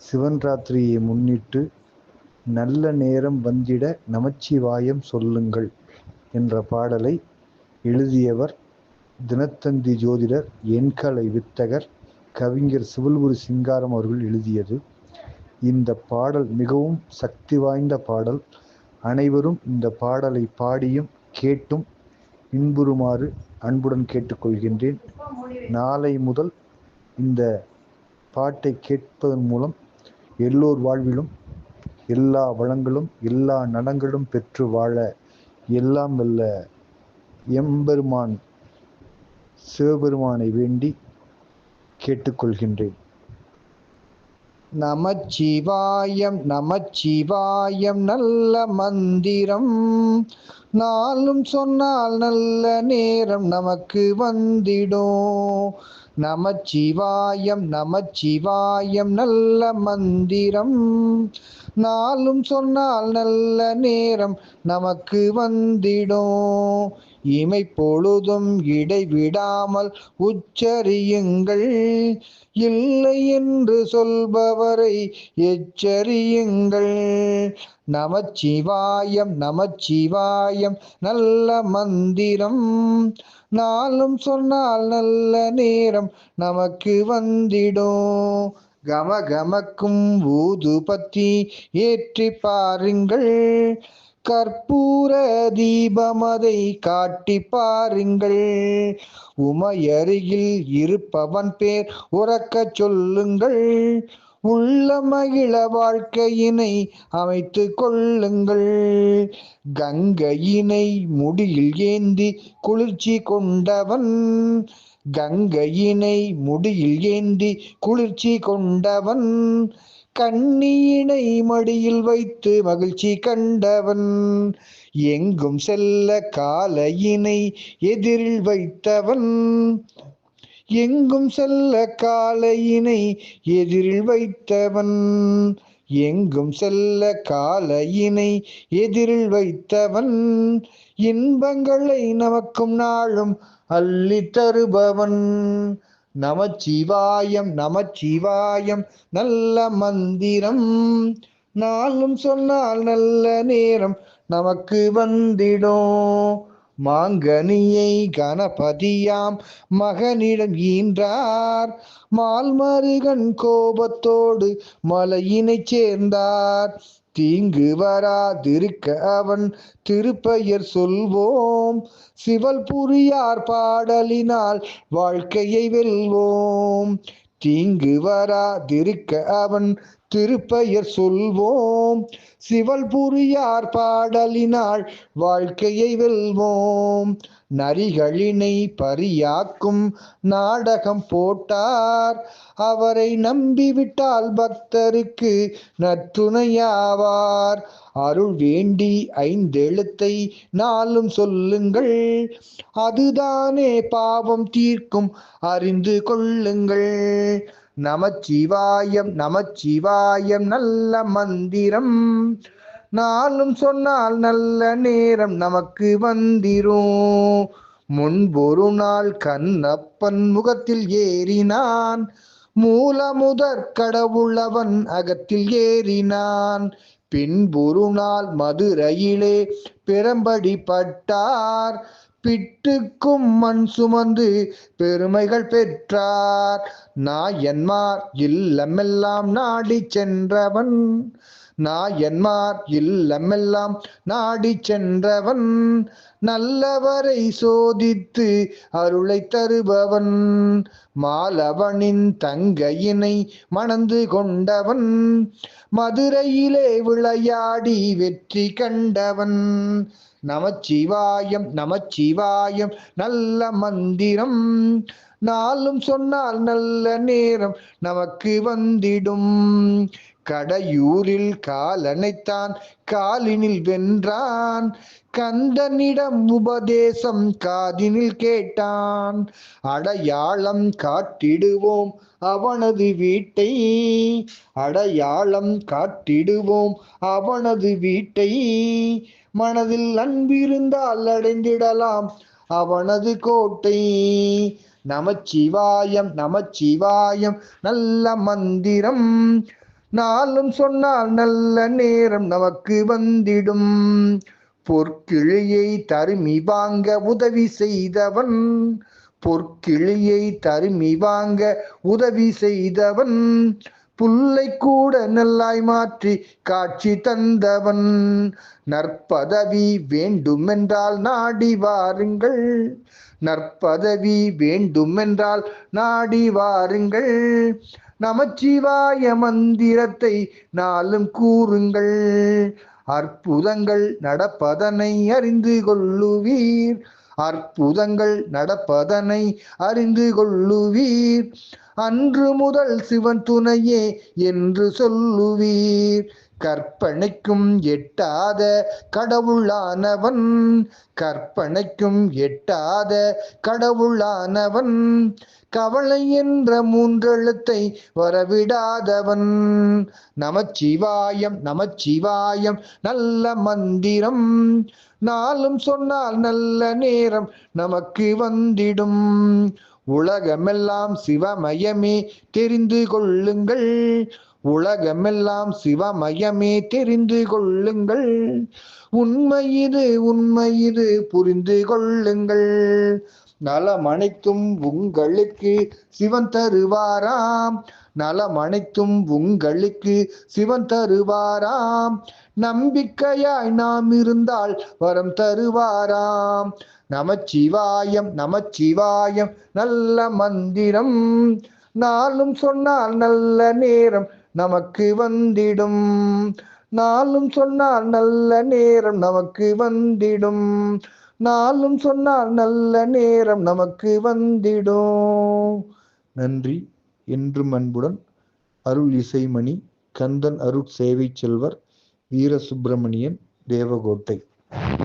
சிவன் ராத்திரியை முன்னிட்டு நல்ல நேரம் வந்திட நமச்சிவாயம் சொல்லுங்கள் என்ற பாடலை எழுதியவர் தினத்தந்தி ஜோதிடர் எண்கலை வித்தகர் கவிஞர் சிவல்குரு சிங்காரம் அவர்கள் எழுதியது. இந்த பாடல் மிகவும் சக்தி வாய்ந்த பாடல். அனைவரும் இந்த பாடலை பாடியும் கேட்டும் இன்புறுமாறு அன்புடன் கேட்டுக்கொள்கின்றேன். நாளை முதல் இந்த பாட்டை கேட்பதன் மூலம் எல்லோர் வாழ்விலும் எல்லா வளங்களும் எல்லா நலங்களும் பெற்று வாழ எல்லாம் வல்ல எம்பெருமான் சிவபெருமானை வேண்டி கேட்டுக்கொள்கின்றேன். நமச்சிவாயம் நமச்சிவாயம் நல்ல மந்திரம். நாளும் சொன்னால் நல்ல நேரம் நமக்கு வந்திடும் நமச்சிவாயம் நமச்சிவாயம் நல்ல மந்திரம். நாளும் சொன்னால் நல்ல நேரம் நமக்கு வந்திடும். இமை பொழுதும் இடைவிடாமல் உச்சரியுங்கள். இல்லை என்று சொல்பவரை எச்சரியுங்கள். நமச்சிவாயம் நமச்சிவாயம் நல்ல மந்திரம். நாளும் சொன்னால் நல்ல நேரம் நமக்கு வந்திடும். கமகமக்கும் ஊதுபத்தி ஊது பத்தி ஏற்றி பாருங்கள். கற்பூர தீபமதை காட்டி பாருங்கள். உமையருகில் இருப்பவன் பேர் உறக்க சொல்லுங்கள். உள்ள மகிழ வாழ்க்கையினை அமைத்து கொள்ளுங்கள். கங்கையினை முடியில் ஏந்தி குளிர்ச்சி கொண்டவன் கங்கையினை முடியில் ஏந்தி குளிர்ச்சி கொண்டவன் கண்ணியினை மடியில் வைத்து மகிழ்ச்சி கண்டவன். எங்கும் செல்ல காலையினை எதிரில் வைத்தவன் எங்கும் செல்ல காலையினை எதிரில் வைத்தவன். எங்கும் செல்ல காலையினை எதிரில் வைத்தவன் இன்பங்களை நமக்கும் நாளும் அள்ளி தருபவன் நமச்சிவாயம் நமச்சிவாயம் நல்ல மந்திரம். நாளும் சொன்னால் நல்ல நேரம் நமக்கு வந்திடும் மாங்கனியை கணபதியாம் மகனிடம் ஈன்றார். மால்மருகன் கோபத்தோடு மலையினை சேர்ந்தார். தீங்கு வராதிருக்க அவன் திருப்பெயர் சொல்வோம். சிவல் புரியார் பாடலினால் வாழ்க்கையை வெல்வோம். தீங்கு வராதிருக்க அவன் திருப்பெயர் சொல்வோம். சிவல் புரியார் பாடலினால் வாழ்க்கையை வெல்வோம். நரிகளினை பரியாக்கும் நாடகம் போட்டார். அவரை நம்பிவிட்டால் பக்தருக்கு நற்றுணையாவார். அருள் வேண்டி ஐந்தெழுத்தை நாளும் சொல்லுங்கள். அதுதானே பாவம் தீர்க்கும் அறிந்து கொள்ளுங்கள். நமச்சிவாயம் நமச்சிவாயம் நல்ல மந்திரம். நாளும் சொன்னால் நல்ல நேரம் நமக்கு வந்திரும். முன்பொரு நாள் கண்ணப்பன் முகத்தில் ஏறினான். மூலமுதற் கடவுளவன் அகத்தில் ஏறினான். பின்பொரு நாள் மதுரையிலே பெரும்படி பட்டார். பிட்டுக்கும் மண் சுமந்து பெருமைகள் பெற்றார். நாயன்மார் இல்லமெல்லாம் நாடி சென்றவன். நாயன்மார் இல்லமெல்லாம் நாடி சென்றவன் நல்லவரை சோதித்து அருளை தருபவன். மாலவனின் தங்கையினை மணந்து கொண்டவன் மதுரையிலே விளையாடி வெற்றி கண்டவன். நமச்சிவாயம் நமச்சிவாயம் நல்ல மந்திரம். நாளும் சொன்னால் நல்ல நேரம் நமக்கு வந்திடும். கடையூரில் காலனைத்தான் காலினில் வென்றான். கந்தனிடம் உபதேசம் காதினில் கேட்டான். அடையாளம் காட்டிடுவோம் அவனது வீட்டை. அடையாளம் காட்டிடுவோம் அவனது வீட்டை. மனதில் அன்பிருந்தால் அடைந்திடலாம் அவனது கோட்டை. நமச்சிவாயம் நமச்சிவாயம் நல்ல மந்திரம். நாளும் சொன்னால் நல்ல நேரம் நமக்கு வந்திடும். பொற்கிழியை தருமி வாங்க உதவி செய்தவன். பொற்கிழியை தருமி வாங்க உதவி செய்தவன். புல்லை கூட நல்லாய் மாற்றி காட்சி தந்தவன். நற்பதவி வேண்டுமென்றால் நாடி வாருங்கள். நற்பதவி வேண்டுமென்றால் நாடி வாருங்கள். நமச்சிவாய மந்திரத்தை நாளும் கூறுங்கள். அற்புதங்கள் நடப்பதனை அறிந்து கொள்ளுவீர். அற்புதங்கள் நடப்பதனை அறிந்து கொள்ளுவீர். அன்று முதல் சிவன் துணையே என்று சொல்லுவீர். கற்பனைக்கும் எட்டாத கடவுளானவன். கற்பனைக்கும் எட்டாத கடவுளானவன். கவலை என்ற மூன்றெழுத்தை வரவிடாதவன். நமச்சிவாயம் நமச்சிவாயம் நல்ல மந்திரம். நாளும் சொன்னால் நல்ல நேரம் நமக்கு வந்திடும். உலகமெல்லாம் சிவமயமே தெரிந்து கொள்ளுங்கள். உலகமெல்லாம் சிவமயமே தெரிந்து கொள்ளுங்கள். உண்மை இது உண்மை இது புரிந்து கொள்ளுங்கள். நலமனைத்தும் உங்களுக்கு சிவன் தருவாராம். நலமனைத்தும் உங்களுக்கு சிவன் தருவாராம். நம்பிக்கையாய் நாம் இருந்தால் வரம் தருவாராம். நமச்சிவாயம் நமச்சிவாயம் நல்ல மந்திரம். நாளும் சொன்னால் நல்ல நேரம் நமக்கு வந்திடும். நாளும் சொன்னால் நல்ல நேரம் நமக்கு வந்திடும். நாளும் சொன்னால் நல்ல நேரம் நமக்கு வந்திடும். நன்றி. என்றும் அன்புடன் அருள் இசைமணி கந்தன் அருட் சேவை செல்வர் வீரசுப்பிரமணியன் தேவகோட்டை.